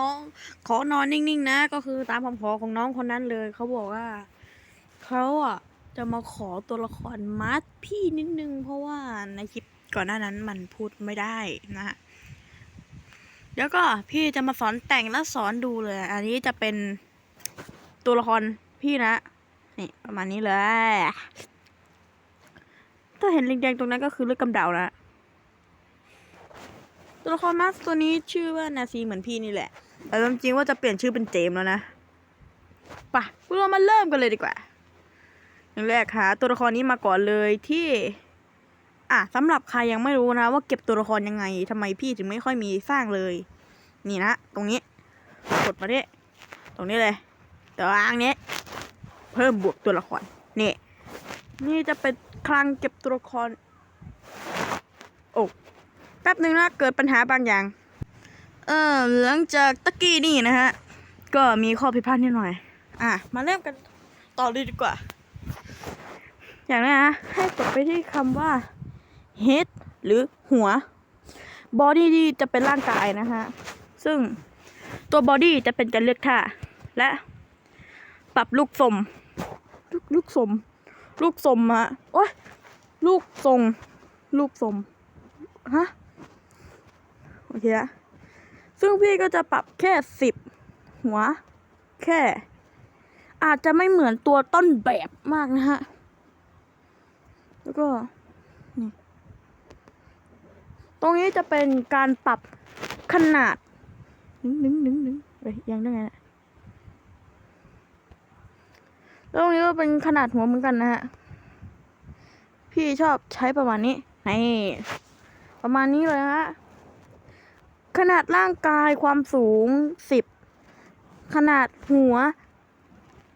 น้องขอนอนนิ่งๆนะ ก็คือตามคำขอของน้องคนนั้นเลย เขาบอกว่าเขาอะจะมาขอตัวละครมัดพี่นิดนึง เพราะว่าในคลิปก่อนหน้านั้นมันพูดไม่ได้นะฮะแล้วก็พี่จะมาสอนแต่งและสอนดูเลย อันนี้จะเป็นตัวละครพี่นะนี่ประมาณนี้เลย ถ้าเห็นแดงๆตรงนั้นก็คือเลือดกำเดานะตัวละครมัสตัวนี้ชื่อว่านาซีเหมือนพี่นี่แหละ แต่จริงๆว่าจะเปลี่ยนชื่อเป็นเจมแล้วนะป่ะเรามาเริ่มกันเลยดีกว่าอย่างแรกหาตัวละครนี้มาก่อนเลยที่อะสำหรับใครยังไม่รู้นะว่าเก็บตัวละครยังไงทำไมพี่ถึงไม่ค่อยมีสร้างเลย นี่นะ ตรงนี้ กดมาดิตรงนี้เลยตารางนี้ เพิ่มบวกตัวละครนี่นี่จะเป็นคลังเก็บตัวละครโอ้แป๊บหนึ่งนะเกิดปัญหาบางอย่าง เออหลังจากตะกี้นี่นะฮะ ก็มีข้อผิดพลาดนิดหน่อย อะ มาเริ่มกันต่อเลยดีกว่า อย่างแรกนะให้กดไปที่คำว่า head หรือหัว body นี่จะเป็นร่างกายนะฮะ ซึ่งตัว body จะเป็นการเลือกท่า และปรับลูกสมลูกลูกสมลูกสมอะโอ้ยลูกทรง ลูกสมฮะ โอเคอะ ซึ่งพี่ก็จะปรับแค่สิบหัว แค่ อาจจะไม่เหมือนตัวต้นแบบมากนะฮะ แล้วก็นี่ตรงนี้จะเป็นการปรับขนาดหนึ่งหนึ่งหนึ่งหนึ่งเอ้ยยังได้ไงนะแล้วตรงนี้ก็เป็นขนาดหัวเหมือนกันนะฮะ พี่ชอบใช้ประมาณนี้นี่ประมาณนี้เลยฮะ ขนาดร่างกายความสูงสิบขนาดหัว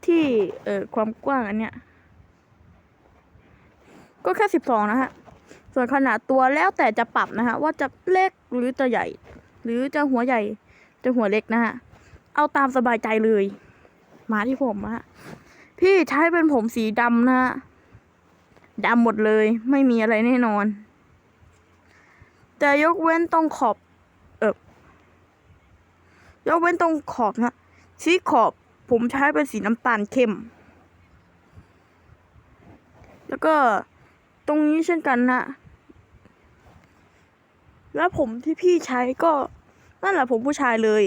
ที่เอ่อความกว้างอันเนี้ยก็แค่สิบสองนะฮะ ส่วนขนาดตัวแล้วแต่จะปรับนะฮะ ว่าจะเล็กหรือจะใหญ่ หรือจะหัวใหญ่จะหัวเล็กนะฮะ เอาตามสบายใจเลย มาที่ผมอะฮะ พี่ใช้เป็นผมสีดำนะฮะดำหมดเลย ไม่มีอะไรแน่นอน แต่ยกเว้นตรงขอบ ยกเว้นตรงขอบนะที่ขอบผมใช้เป็นสีน้ำตาลเข้ม แล้วก็ตรงนี้เช่นกันนะแล้วผมที่พี่ใช้ก็นั่นแหละผมผู้ชายเลย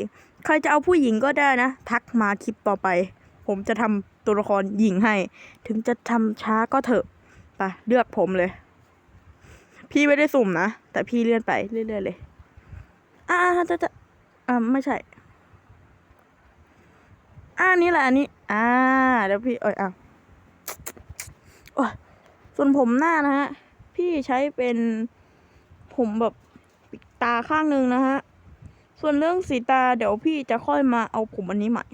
ใครจะเอาผู้หญิงก็ได้นะ ทักมาคลิปต่อไป ผมจะทำตัวละครหญิงให้ ถึงจะทำช้าก็เถอะไปเลือกผมเลย พี่ไม่ได้สุ่มนะ แต่พี่เลื่อนไปเรื่อยๆเลย อ่าจะจะอ่าไม่ใช่ อ่านี่แหละอันนี้ อ่าเดี๋ยวพี่เอ้ยอะโอ้ยส่วนผมหน้านะฮะ พี่ใช้เป็นผมแบบปิดตาข้างหนึ่งนะฮะ ส่วนเรื่องสีตาเดี๋ยวพี่จะค่อยมาเอาผมอันนี้ใหม่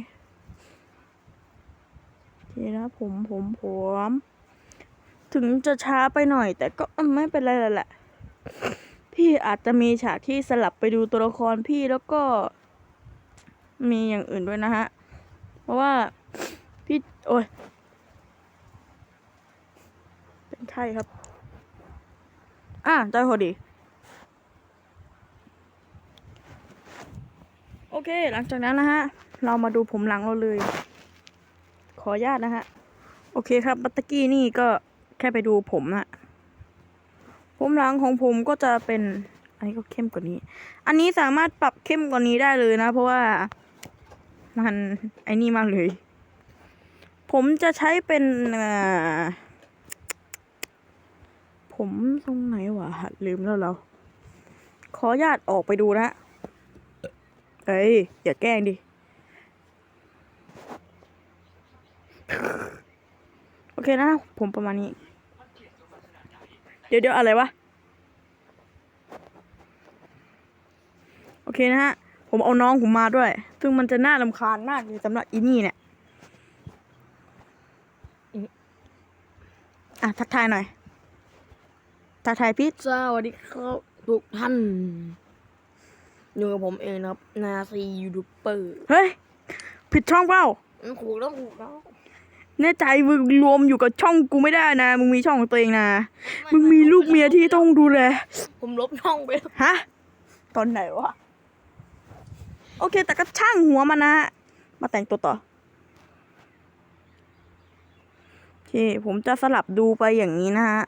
โอเคนะผมผมผมถึงจะช้าไปหน่อย แต่ก็ไม่เป็นไรแล้วแหละ พี่อาจจะมีฉากที่สลับไปดูตัวละครพี่แล้วก็ มีอย่างอื่นด้วยนะฮะ เพราะว่าพี่โอ้ยเป็นไข้ครับ อะได้พอดี โอเค หลังจากนั้นนะฮะ เรามาดูผมหลังเราเลย ขออนุญาตนะฮะ โอเคครับ บัตตะกี้นี่ก็แค่ไปดูผมนะผมหลังของผมก็จะเป็น อันนี้ก็เข้มกว่านี้ อันนี้สามารถปรับเข้มกว่านี้ได้เลยนะ เพราะว่า มันไอ้นี่มากเลย ผมจะใช้เป็นผมตรงไหนวะลืมแล้วเรา ขอญาตออกไปดูนะเอ้ย อย่าแกล้งดิ โอเคนะ ผมประมาณนี้ เดี๋ยวเดี๋ยวอะไรวะ โอเคนะฮะ ผมเอาน้องผมมาด้วย ซึ่งมันจะน่ารำคาญมากเลยสำหรับอีนี่เนี่ยอีอะ ทักทายหน่อย ทักทายพี่สวัสดีครับทุกท่าน อยู่กับผมเองนะครับ นาซียูทูบเบอร์ เฮ้ย ผิดช่องเปล่ามันถูกแล้วถูกแล้วแน่ใจมึงรวมอยู่กับช่องกูไม่ได้นะ มึงมีช่องของตัวเองนะ มึงมีลูกเมียที่ต้องดูแล ผมลบช่องไปแล้วฮะ ตอนไหนวะ โอเค แต่ก็ช่างหัวมันนะฮะ มาแต่งตัวต่อ โอเค ผมจะสลับดูไปอย่างนี้นะฮะ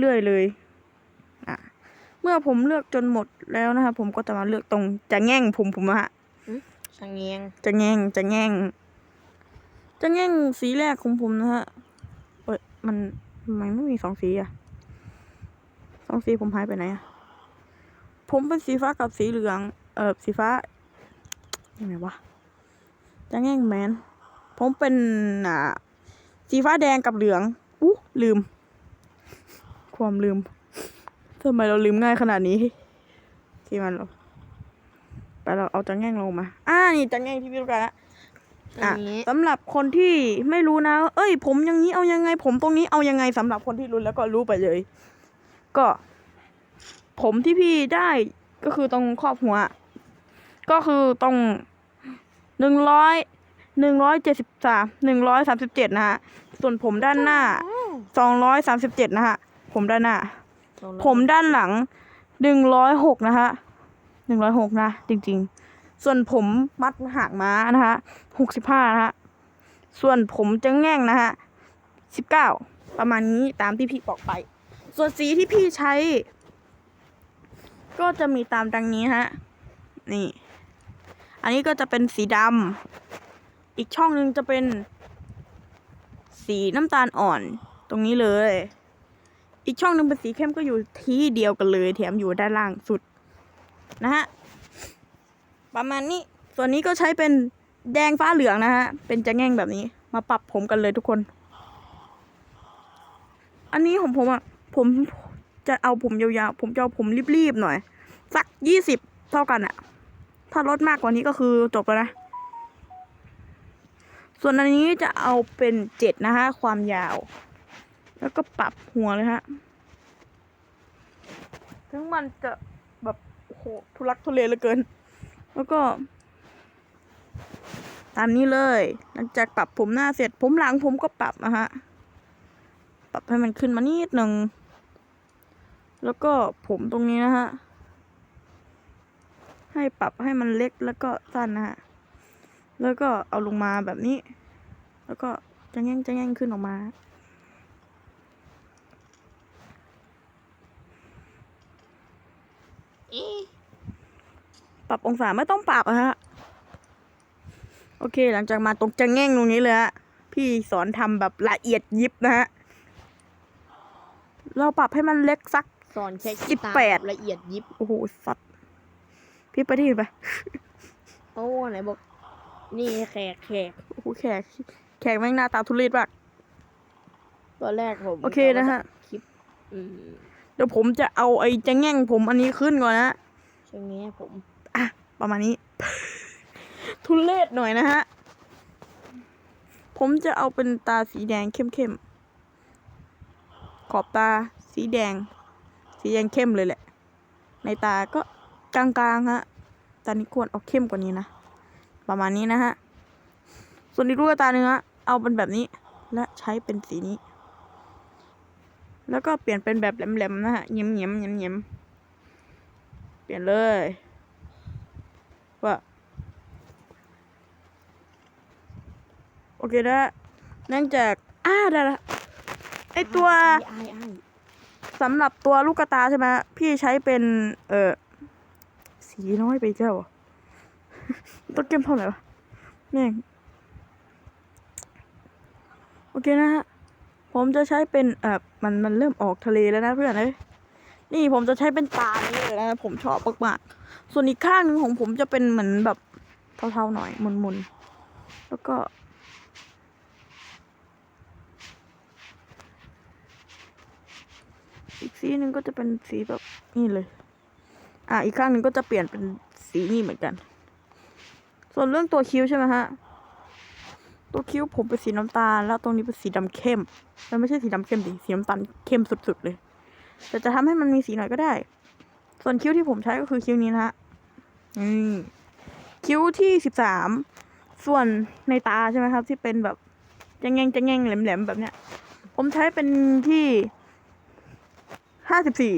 เรื่อยๆเลยอะเมื่อผมเลือกจนหมดแล้วนะคะผมก็จะมาเลือกตรงจะแง่งผมผมนะฮะช่างเงียงจะแง่งจะแง่งจะแง่งสีแรกของผมนะฮะเอ้ยมันมันไม่มีสองสีอะสองสีผมหายไปไหนอะผมเป็นสีฟ้ากับสีเหลือง เออสีฟ้า ยังไงวะจะแง่งแมนผมเป็นอ่าสีฟ้าแดงกับเหลืองอู้ลืม ความลืมทำไมเราลืมง่ายขนาดนี้ที่มันเราไปเราเอาจะแง่งลงมา อ่านี่จะแง่งที่พี่รู้กันละอัอะนนี้สำหรับคนที่ไม่รู้นะ เอ้ย ผมอย่างนี้เอายังไง ผมตรงนี้เอายังไงสำหรับคนที่รู้แล้วก็รู้ไปเลย ก็ ผมที่พี่ได้ก็คือตรงครอบหัว ก็คือตรงหนึ่งร้อยหนึ่งร้อยเจ็ดสิบสามหนึ่งร้อยสามสิบเจ็ดนะฮะ ส่วนผมด้านหน้าสองร้อยสามสิบเจ็ดนะฮะ ผมด้านหน้า ผมด้านหลังหนึ่งร้อยหกนะฮะหนึ่งร้อยหกนะ จริง ๆ ส่วนผมมัดหางม้านะฮะหกสิบห้านะฮะ ส่วนผมจะแง่งนะฮะสิบเก้าประมาณนี้ตามที่พี่บอกไป ส่วนสีที่พี่ใช้ ก็จะมีตามดังนี้ฮะ นี่ อันนี้ก็จะเป็นสีดำอีกช่องหนึ่งจะเป็น สีน้ำตาลอ่อนตรงนี้เลย อีกช่องหนึ่งเป็นสีเข้มก็อยู่ที่เดียวกันเลยแถมอยู่ด้านล่างสุดนะฮะประมาณนี้ส่วนนี้ก็ใช้เป็นแดงฟ้าเหลืองนะฮะ เป็นจะแง่งแบบนี้ มาปรับผมกันเลยทุกคน อันนี้ของผมอะ ผมจะเอาผมยาวๆ ผมจะเอาผมรีบๆหน่อย สักยี่สิบเท่ากันอะ ถ้าลดมากกว่านี้ก็คือจบแล้วนะ ส่วนอันนี้จะเอาเป็นเจ็ดนะฮะ ความยาว แล้วก็ปรับหัวเลยฮะ ถึงมันจะแบบโอ้โหทุลักทุเลเหลือเกิน แล้วก็ ตามนี้เลย หลังจากปรับผมหน้าเสร็จ ผมหลังผมก็ปรับนะฮะ ปรับให้มันขึ้นมานิดหนึ่งแล้วก็ผมตรงนี้นะฮะ ให้ปรับให้มันเล็กแล้วก็สั้นนะฮะ แล้วก็เอาลงมาแบบนี้ แล้วก็จะแง่งจะแง่งขึ้นออกมา ปรับองศาไม่ต้องปรับอะฮะ โอเค หลังจากมาตรงจะแง่งตรงนี้เลยฮะ พี่สอนทำแบบละเอียดยิบนะฮะ เราปรับให้มันเล็กสักสอนแค่สิบแปดละเอียดยิบ โอ้โหสัตว์ พี่ไปที่อื่นไปโอ้ไหนบอก นี่แขกแขกโอ้โหแขก แขกแม่งหน้าตาทุเรศมาก ตอนแรกผมโอเคนะฮะ คลิปอืมเดี๋ยวผมจะเอาไอ้จะแง่งผมอันนี้ขึ้นก่อนนะช่วงนี้ผมอะประมาณนี้ ทุเรศหน่อยนะฮะ ผมจะเอาเป็นตาสีแดงเข้มๆ ขอบตาสีแดง สีแดงเข้มเลยแหละ ในตาก็ กลางๆฮะตานี้ควรเอาเข้มกว่านี้นะ ประมาณนี้นะฮะ ส่วนอีกลูกตาเนื้อเอาเป็นแบบนี้ และใช้เป็นสีนี้ แล้วก็เปลี่ยนเป็นแบบแหลมๆนะฮะเยิ้มๆเยิ้มๆเยิ้มๆเปลี่ยนเลย ว่าโอเคนะเนื่องจากอ่าได้ละไอตัวไอ้ไอ้ไอ้สำหรับตัวลูกกระตาใช่ไหมพี่ใช้เป็นเออ สีน้อยไปเจ้าเหรอต้นเกมเท่าไหร่วะแม่งโอเคนะฮะ ผมจะใช้เป็นเออมันมันเริ่มออกทะเลแล้วนะเพื่อนเอ้ยนี่ผมจะใช้เป็นตานี้เลยนะผมชอบมากๆส่วนอีกข้างหนึ่งของผมจะเป็นเหมือนแบบเทาๆหน่อยมุนๆแล้วก็อีกสีหนึ่งก็จะเป็นสีแบบนี่เลย อะอีกข้างหนึ่งก็จะเปลี่ยนเป็นสีนี่เหมือนกัน ส่วนเรื่องตัวคิ้วใช่ไหมฮะ ตัวคิ้วผมเป็นสีน้ำตาล แล้วตรงนี้เป็นสีดำเข้มแล้วไม่ใช่สีดำเข้มดิ สีน้ำตาลเข้มสุดๆเลย แต่จะทำให้มันมีสีหน่อยก็ได้ ส่วนคิ้วที่ผมใช้ก็คือคิ้วนี้นะฮะอืมคิ้วที่สิบสาม ส่วนในตาใช่ไหมครับ ที่เป็นแบบจะแงงจะแงงแหลมๆแบบเนี้ย ผมใช้เป็นที่ห้าสิบสี่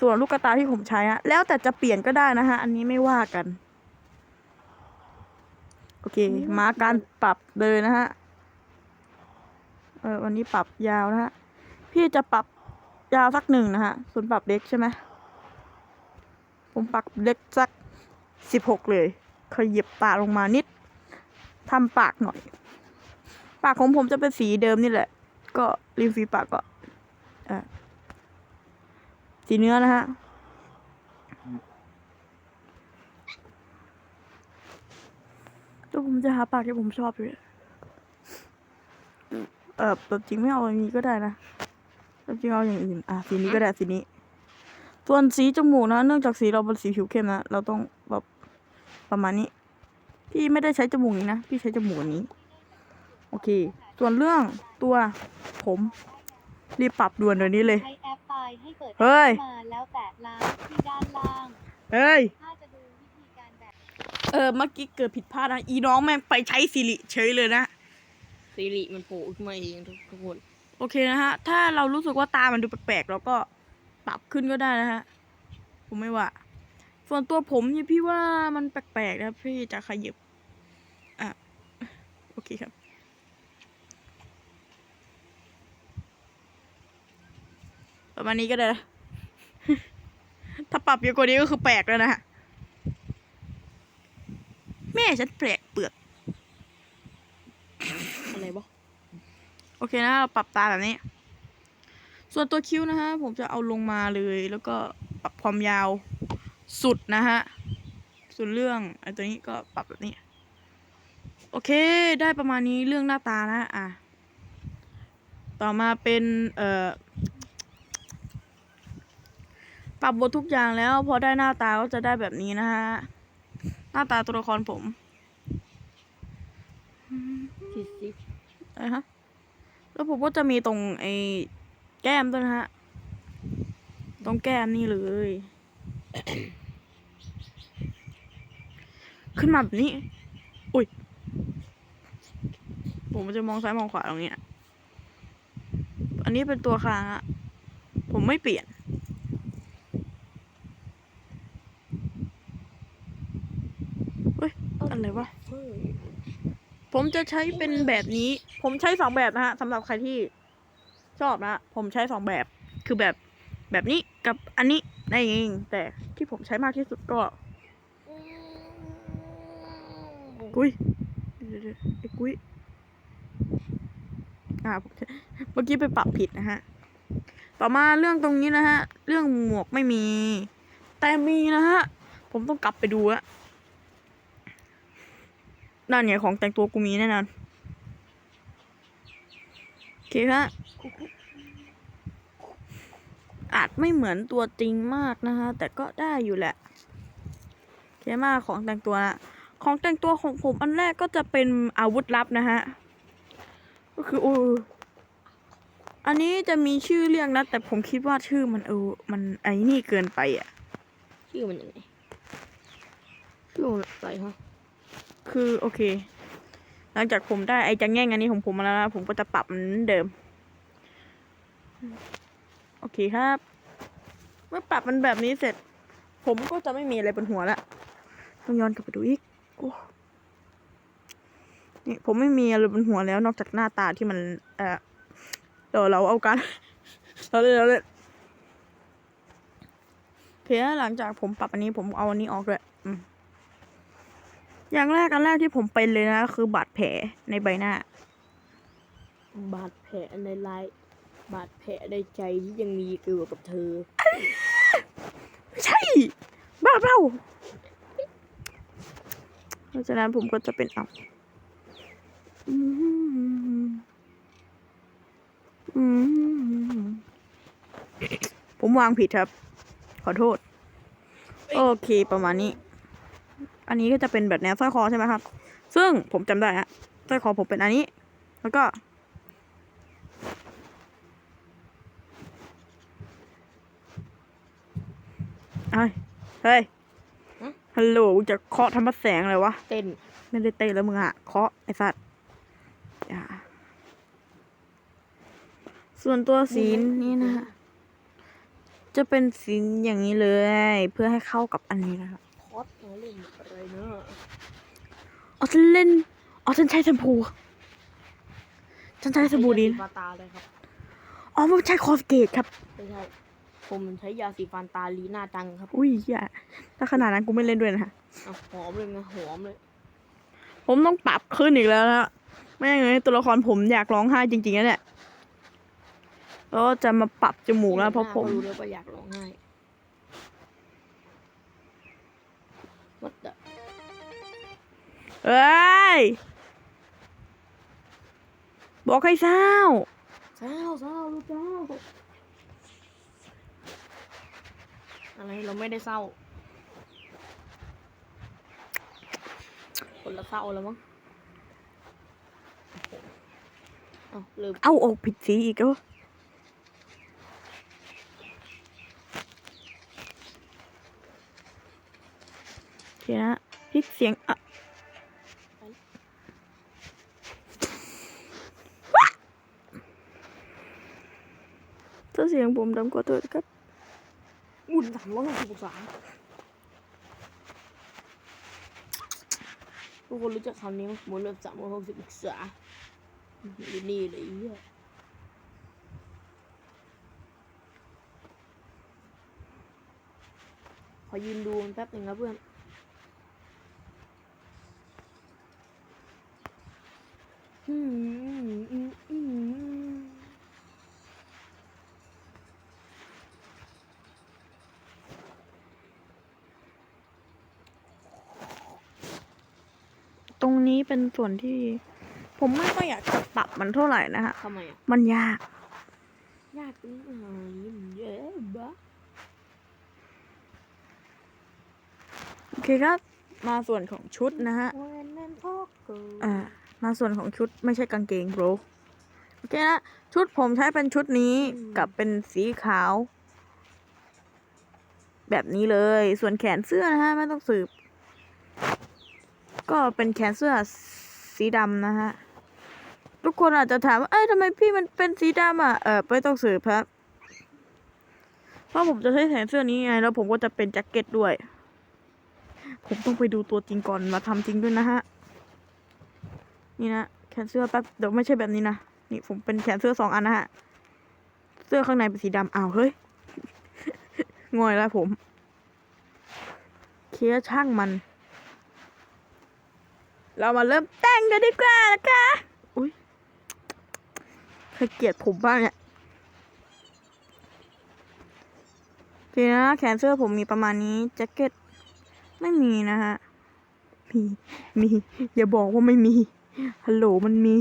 ส่วนลูกกระตาที่ผมใช้อะแล้วแต่จะเปลี่ยนก็ได้นะฮะ อันนี้ไม่ว่ากัน โอเค มาการปรับเลยนะฮะ เออวันนี้ปรับยาวนะฮะ พี่จะปรับยาวสักหนึ่งนะฮะ ส่วนปรับเล็กใช่ไหม ผมปรับเล็กสักสิบหกเลยขยับตาลงมานิด ทำปากหน่อย ปากของผมจะเป็นสีเดิมนี่แหละ ก็ริมฝีปากก็อ่อ สีเนื้อนะฮะแล้วผมจะหาปากที่ผมชอบอยู่เออแบบจริงไม่เอาอย่างนี้ก็ได้นะแบบจริงเอาอย่างอื่นอะสีนี้ก็ได้สีนี้ ส่วนสีจมูกนะเนื่องจากสีเราเป็นสีผิวเข้มนะเราต้องแบบประมาณนี้พี่ไม่ได้ใช้จมูกนี้นะพี่ใช้จมูกนนี้ โอเค ส่วนเรื่องตัวผมรีบปรับด่วนเดี๋ยวนี้เลย ใช้แอปไฟล์ให้เปิดเฮ้ย มาแล้วแตะล้างที่ด้านล่าง เฮ้ย ถ้าจะดูวิธีการแบบเออเมื่อกี้เกิดผิดพลาดนะอีน้องแม่งไปใช้สิริเฉยเลยนะ ซีรีมันโผล่ขึ้นมาเองทุกทุกคน โอเคนะฮะ ถ้าเรารู้สึกว่าตามันดูแปลกๆเราก็ปรับขึ้นก็ได้นะฮะ ผมไม่ว่า ส่วนตัวผมเนี่ยพี่ว่ามันแปลกๆนะพี่จะขยับอะ โอเคครับ ประมาณนี้ก็ได้นะถ้าปรับเยอะกว่านี้ก็คือแปลกแล้วนะฮะ แม่ฉันแปลกเปลือก อะไรวะโอเคนะเราปรับตาแบบนี้ ส่วนตัวคิ้วนะฮะ ผมจะเอาลงมาเลยแล้วก็ปรับความยาวสุดนะฮะ ส่วนเรื่องไอ้ตัวนี้ก็ปรับแบบนี้ โอเค ได้ประมาณนี้เรื่องหน้าตานะ อะ ต่อมาเป็น เอ่อ ป รับบททุกอย่างแล้ว พอได้หน้าตาก็จะได้แบบนี้นะฮะ หน้าตาตัวละครผมสิสิอะไรฮะ แล้วผมก็จะมีตรงไอ้แก้มด้วยนะฮะ ตรงแก้มนี่เลย ขึ้นมาแบบนี้ อุ้ย ผมจะมองซ้ายมองขวาตรงเนี้ยอันนี้เป็นตัวคางอะผมไม่เปลี่ยน เฮ้ย อะไรวะ ผมจะใช้เป็นแบบนี้ ผมใช้สองแบบนะฮะสำหรับใครที่ชอบนะ ผมใช้สองแบบ คือแบบแบบนี้กับอันนี้นั่นเอง แต่ที่ผมใช้มากที่สุดก็ กุ้ยเดี๋ยวๆไอ้กุ้ยอ่าผมเมื่อกี้ไปปรับผิดนะฮะ ต่อมาเรื่องตรงนี้นะฮะ เรื่องหมวกไม่มี แต่มีนะฮะ ผมต้องกลับไปดูอะ นั่นไงของแต่งตัวกูมีแน่นอนโอเคฮะอาจไม่เหมือนตัวจริงมากนะฮะแต่ก็ได้อยู่แหละโอเคมาของแต่งตัวนะของแต่งตัวของผมอันแรกก็จะเป็นอาวุธลับนะฮะ ก็คือโอ้อันนี้จะมีชื่อเรียกนะ แต่ผมคิดว่าชื่อมันเออมันไอ้นี่เกินไปอะ ชื่อมันยังไงชื่อมันอะไรฮะ คือโอเค หลังจากผมได้ไอจังแง่งอันนี้ของผมมาแล้วนะผมก็จะปรับเหมือนเดิม โอเคครับ เมื่อปรับมันแบบนี้เสร็จ ผมก็จะไม่มีอะไรบนหัวละต้องย้อนกลับไปดูอีกโอ้นี่ผมไม่มีอะไรบนหัวแล้ว นอกจากหน้าตาที่มัน เออเดี๋ยวเราเอากันเราเลยเราเลยโอเคหลังจากผมปรับอันนี้ผมเอาอันนี้ออกด้วยอืม อย่างแรกอันแรกที่ผมเป็นเลยนะ คือบาดแผลในใบหน้า บาดแผลในลายบาดแผลในใจที่ยังมีเกี่ยวกับเธอ ไม่ใช่ บ้าเปล่าเพราะฉะนั้นผมก็จะเป็นเอาอืมอืมผมวางผิดครับ ขอโทษ โอเคประมาณนี้ อันนี้ก็จะเป็นแบบแนวสร้อยคอใช่ไหมครับ ซึ่งผมจำได้ฮะสร้อยคอผมเป็นอันนี้ แล้วก็ เฮ้ยเฮ้ยฮะฮัลโหลมึงจะเคาะทำมาแสงอะไรวะ เต้น ไม่ได้เตะแล้วมึงอะเคาะไอสัตว์อย่าส่วนตัวสีนี้นะฮะจะเป็นสีอย่างนี้เลย เพื่อให้เข้ากับอันนี้นะครับค อสมาเล่นอะไรเนอะอ๋อฉันเล่นอ๋อฉันใช้แชมพูฉันใช้สบู่ดีใช้ยานะสีฟันตาเลยครับอ๋อไม่ใช่คอสเกตครับไม่ใช่ผมใช้ยาสีฟันตาลีน่าจังครับ อุ้ยอย่าถ้าขนาดนั้นกูไม่เล่นด้วยนะฮะอะหอมเลยนะหอมเลย ผมต้องปรับขึ้นอีกแล้วนะไม่งั้นตัวละครผมอยากร้องไห้จริงๆนะเนี่ยก็จะมาปรับจมูกแล้วเพราะผมหน้ก็รู้เลยว่าอยากร้องไห้ What the เอ้ย บอกให้เศร้าเศร้าเศร้าลูกเจ้าอะไรเราไม่ได้เศร้า คนละเศร้าแล้วมั้ง เอ้าลืม เอาออกผิดสีอีกแล้ว โอเคนะพลิกเสียงอะถ้าเสียงผมดำกว่าตัวครับอุ่นสามร้อยหกสิบองศาทุกคนรู้จักคำนี้ไหมหมุนแบบสามร้อยหกสิบองศาอยู่นี่เลยเหี้ยขอยืนดูแป๊บหนึ่งนะเพื่อน อืมอืมอืม ตรงนี้เป็นส่วนที่ ผมไม่ค่อยอยากจะปรับมันเท่าไหร่นะฮะ ทำไมอะ มันยาก ยากตรงไหนมันเยอะบะโอเคครับ มาส่วนของชุดนะฮะ วันนั้นพ่อกิดอ่า มาส่วนของชุดไม่ใช่กางเกงโบรโอเคนะ ชุดผมใช้เป็นชุดนี้กับเป็นสีขาว แบบนี้เลย ส่วนแขนเสื้อนะฮะ ไม่ต้องสืบ ก็เป็นแขนเสื้อสีดำนะฮะ ทุกคนอาจจะถามว่า เอ้ยทำไมพี่มันเป็นสีดำอะ เออไม่ต้องสืบครับ เพราะผมจะใช้แขนเสื้อนี้ไง แล้วผมก็จะเป็นแจ็คเก็ตด้วย ผมต้องไปดูตัวจริงก่อนมาทำจริงด้วยนะฮะ นี่นะแขนเสื้อแป๊บเดี๋ยวไม่ใช่แบบนี้นะนี่ผมเป็นแขนเสื้อสองอันนะฮะเสื้อข้างในเป็นสีดำอ้าวเฮ้ยงอยแล้วผมเคลียร์ช่างมัน เรามาเริ่มแต่งกันดีกว่านะคะอุ้ยเคยเกลียดผมบ้างเนี่ยโอเคนะแขนเสื้อผมมีประมาณนี้แจ็คเก็ตไม่มีนะฮะมีมีอย่าบอกว่าไม่มี ฮัลโหลมันมี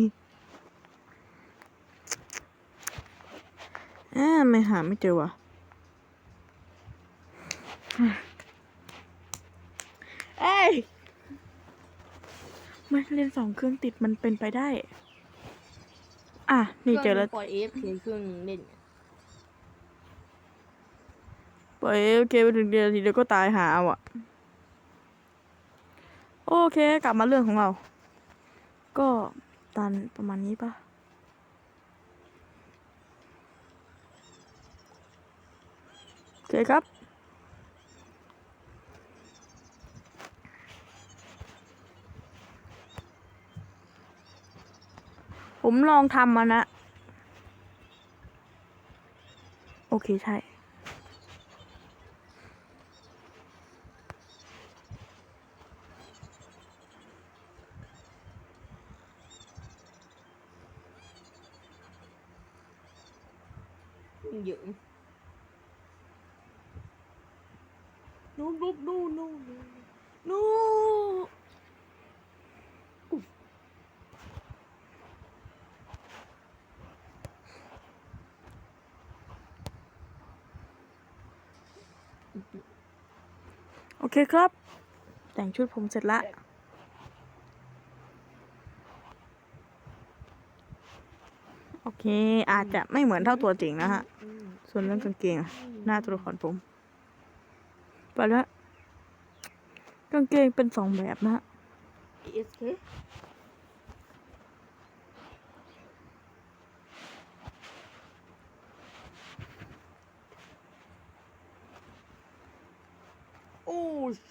อ่าไม่หาไม่เจอว่ะเอ้ยมันเล่นสองเครื่องติดมันเป็นไปได้ อะ นี่เจอแล้ว ปล่อยเอฟเคเครื่องหนึ่งเล่นปล่อยโอเคไปถึงเดือนทีเดียวก็ตายหาเอาอะโอเค กลับมาเรื่องของเรา ก็ตันประมาณนี้ปะโอเคครับผมลองทำมานะ โอเค ใช่ เยอะนู่นนู่นนู่นนู่นนู่น โอเคครับ แต่งชุดผมเสร็จละโอเค อาจจะไม่เหมือนเท่าตัวจริงนะฮะ ส่วนเรื่องกางเกงหน้าตัวละครผมไปแล้วกางเกงเป็นสองแบบนะฮะอสเคโอ้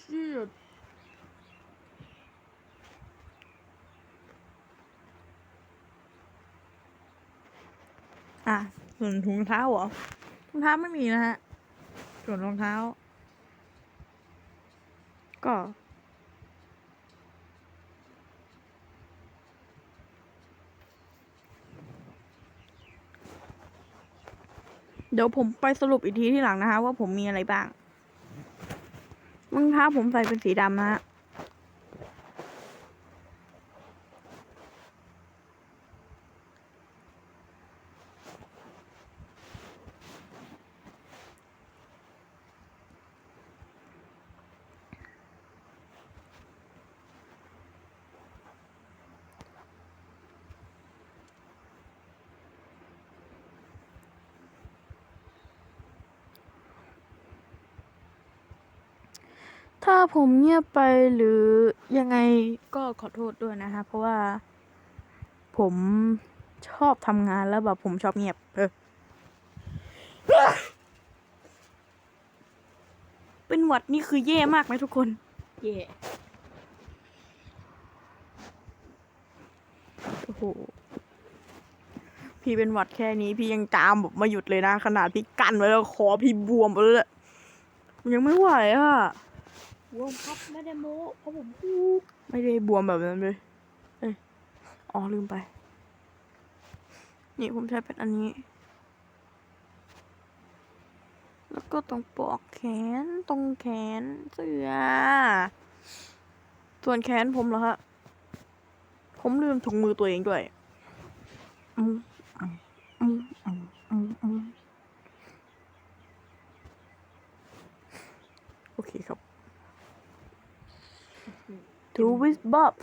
ชิต อะ ส่วนถุงเท้าเหรอถุงเท้าไม่มีนะฮะ ส่วนรองเท้า ก็เดี๋ยวผมไปสรุปอีกทีที่หลังนะคะ ว่าผมมีอะไรบ้างรองเท้าผมใส่เป็นสีดำนะฮะ ผมเงียบไปหรือยังไงก็ขอโทษด้วยนะคะ เพราะว่า ผมชอบทำงานแล้วแบบผมชอบเงียบเออเป็นหวัดนี่คือแย่มากไหมทุกคนเย่โอ้โหพี่เป็นหวัดแค่นี้ พี่ยังจามแบบไมาหยุดเลยนะ ขนาดพี่กันไว้แล้วคอพี่บวมไปแล้วอะยังไม่ไหวอะ รวมครับไม่ได้โม้เพราะผมพูดไม่ได้บวมแบบนั้นเลย เอ้ยอ๋อลืมไป นี่ผมใช้เป็นอันนี้ แล้วก็ตรงปอกแขนตรงแขนเสื้อ ส่วนแขนผมเหรอฮะ ผมลืมถุงมือตัวเองด้วยอืมอืมอืมอืมอืมโอเคครับ ทูวิสบ๊อบ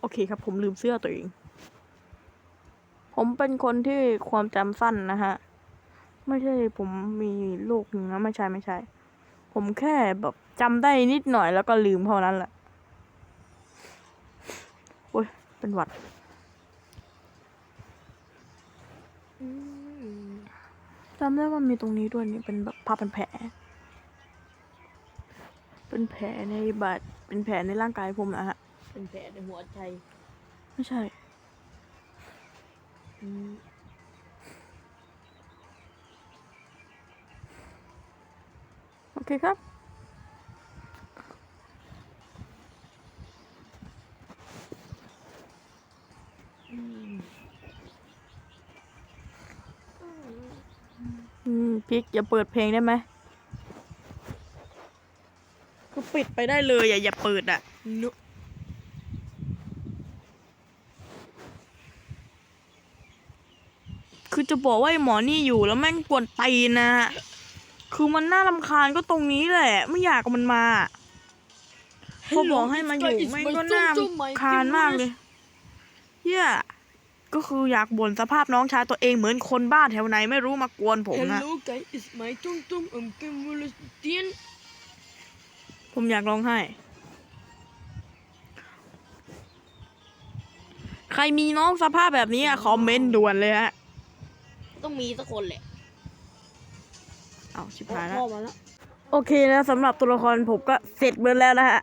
โอเคครับ ผมลืมเสื้อตัวเอง ผมเป็นคนที่ความจำสั้นนะฮะ ไม่ใช่ผมมีโรคหนึ่งนะ ไม่ใช่ไม่ใช่ ผมแค่แบบจำได้นิดหน่อยแล้วก็ลืมเท่านั้นแหละ โอ้ย เป็นหวัดอืม จำได้ว่ามีตรงนี้ด้วยนี่เป็นแบบผ้าเป็นแผล เป็นแผลในบาดเป็นแผลในร่างกายผมนะฮะ เป็นแผลในหัวใจ ไม่ใช่อืมโอเคครับ อืม อืมพิกอย่าเปิดเพลงได้ไหมก็ปิดไปได้เลยอย่าอย่าเปิดอะนุคือจะบอกว่าไอ้หมอนี่อยู่แล้วแม่งกวนตีนนะฮะ คือมันน่ารำคาญก็ตรงนี้แหละ ไม่อยากเอามันมาพอบอกให้มาอยู่แม่งก็น่ารำคาญมากเลยเฮีย ก็คืออยากบ่นสภาพน้องชายตัวเองเหมือนคนบ้าแถวไหนไม่รู้มากวนผมนะ Hello guys it's my tum tum I'm Kim ผมอยากร้องไห้ ใครมีน้องสภาพแบบนี้อะคอมเมนต์ด่วนเลยฮะ ต้องมีสักคนแหละเอาชิบหายแล้ว พ่อมาแล้ว โอเคนะสำหรับตัวละครผมก็เสร็จเบิดแล้วนะฮะ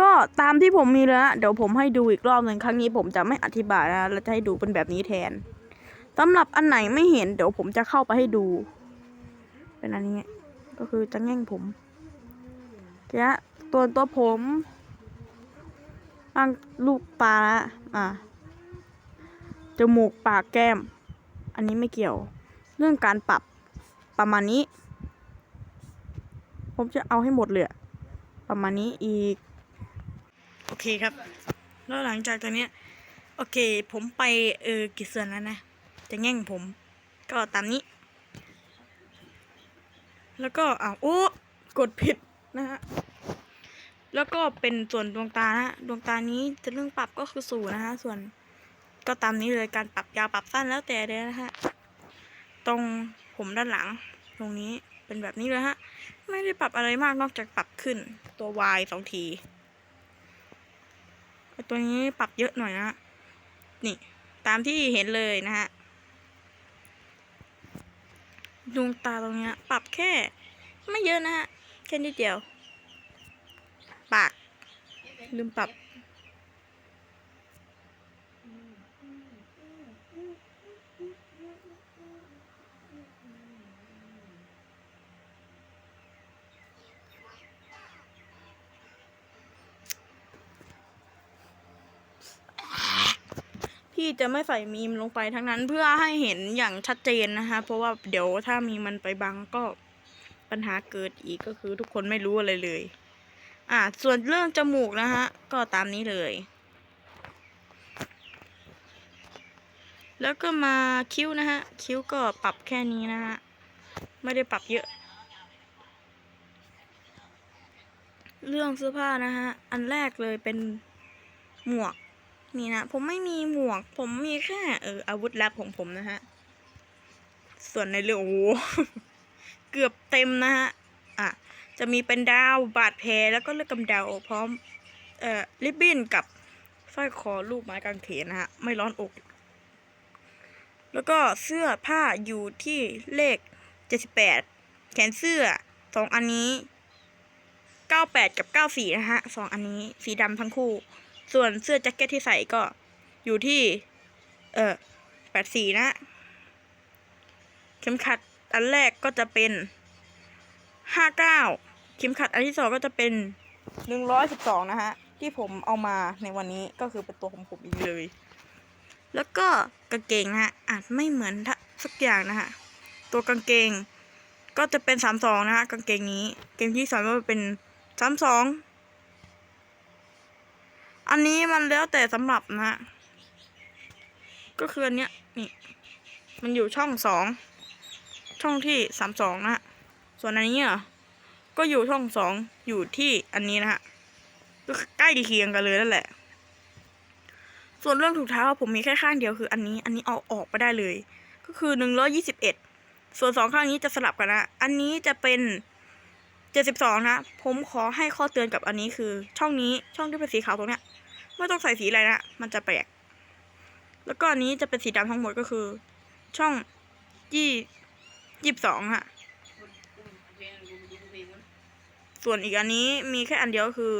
ก็ตามที่ผมมีเลยฮะเดี๋ยวผมให้ดูอีกรอบหนึ่งครั้งนี้ผมจะไม่อธิบายนะแล้วจะให้ดูเป็นแบบนี้แทนสำหรับอันไหนไม่เห็น เดี๋ยวผมจะเข้าไปให้ดู เป็นอันนี้ก็คือจะแง่งผมแกะตัวตัวผมร่างลูกปลาละอะจมูกปากแก้ม อันนี้ไม่เกี่ยว เรื่องการปรับประมาณนี้ ผมจะเอาให้หมดเลยประมาณนี้อีก เคครับ แล้วหลังจากตอนเนี้ย โอเค ผมไปเออกี่ส่วนแล้วนะ จะแง่งผม ก็ตามนี้ แล้วก็อ้าวโอ้กดผิดนะฮะ แล้วก็เป็นส่วนดวงตานะฮะดวงตานี้จะเรื่องปรับก็คือศูนย์นะฮะ ส่วนก็ตามนี้เลยการปรับยาวปรับสั้นแล้วแต่เลยนะฮะ ตรงผมด้านหลัง ตรงนี้เป็นแบบนี้เลยฮะ ไม่ได้ปรับอะไรมากนอกจากปรับขึ้นตัว Y สองที ตัวนี้ปรับเยอะหน่อยนะนี่ ตามที่เห็นเลยนะฮะดวงตาตรงเนี้ยปรับแค่ ไม่เยอะนะฮะแค่นิดเดียว ปาก ลืมปรับ พี่จะไม่ใส่มีมลงไปทั้งนั้นเพื่อให้เห็นอย่างชัดเจนนะคะ เพราะว่าเดี๋ยวถ้ามีมันไปบังก็ปัญหาเกิดอีกก็คือทุกคนไม่รู้อะไรเลย อ่า ส่วนเรื่องจมูกนะฮะ ก็ตามนี้เลย แล้วก็มาคิ้วนะฮะ คิ้วก็ปรับแค่นี้นะฮะ ไม่ได้ปรับเยอะ เรื่องเสื้อผ้านะฮะ อันแรกเลยเป็นหมวก นี่นะผมไม่มีหมวก ผมมีแค่เอออาวุธลับของผมนะฮะ ส่วนในเรื่องโอ้โหเกือบเต็มนะฮะ อะ จะมีเป็นดาวบาดแผลแล้วก็เลือดกำเดาพร้อม เอ่อริบบิ้นกับสร้อยคอลูกไม้กางเขนนะฮะ ไม่ร้อนอก แล้วก็เสื้อผ้าอยู่ที่เลข78แปดแขนเสื้อสองอันนี้98กับ94นะฮะสองอันนี้สีดำทั้งคู่ ส่วนเสื้อแจ็คเก็ตที่ใส่ก็อยู่ที่ เออ84นะ เข็มขัดอันแรกก็จะเป็น59เข็มขัดอันที่สองก็จะเป็น112นะฮะ ที่ผมเอามาในวันนี้ก็คือเป็นตัวของผมเองเลย แล้วก็กางเกงนะฮะอาจไม่เหมือนทะสักอย่างนะฮะ ตัวกางเกงก็จะเป็น32นะฮะกางเกงนี้ เกงที่สองก็เป็น32อั อันนี้มันแล้วแต่สำหรับนะฮะก็คืออันเนี้ยนี่ มันอยู่ช่องสองช่องที่สามสองนะฮะส่วนอันนี้อะก็อยู่ช่องสองอยู่ที่อันนี้นะฮะก็ใกล้เคียงกันเลยนั่นแหละ ส่วนเรื่องถุงเท้าผมมีแค่ข้างเดียวคืออันนี้ อันนี้เอาออกไปได้เลย ก็คือหนึ่งร้อยี่สิบเอ็ดส่วนสองข้างนี้จะสลับกันนะ อันนี้จะเป็นเจ็ดสิบสองนะ ผมขอให้ข้อเตือนกับอันนี้คือ ช่องนี้ช่องที่เป็นสีขาวตรงเนี้ย ไม่ต้องใส่สีอะไรนะ มันจะแปลก แล้วก็อันนี้จะเป็นสีดำทั้งหมดก็คือ ช่องยี่ยี่สิบสองฮะ ส่วนอีกอันนี้มีแค่อันเดียวคือ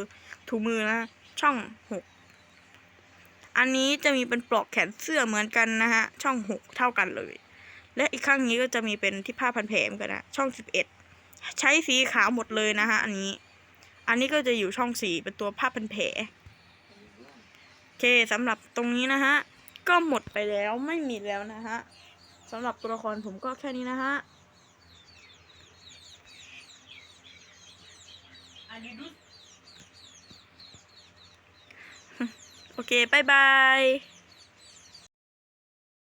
ถุงมือนะ ช่องหกอันนี้จะมีเป็นปลอกแขนเสื้อเหมือนกันนะฮะ ช่องหกเท่ากันเลย และอีกข้างนี้ก็จะมีเป็นที่ผ้าพันแผลมกันนะ ช่องสิบเอ็ดใช้สีขาวหมดเลยนะฮะ อันนี้ อันนี้ก็จะอยู่ช่องสี่เป็นตัวผ้าพันแผล เคสำหรับตรงนี้นะฮะ ก็หมดไปแล้วไม่มีแล้วนะฮะสำหรับตัวละครผมก็แค่นี้นะฮะโอเคบายบาย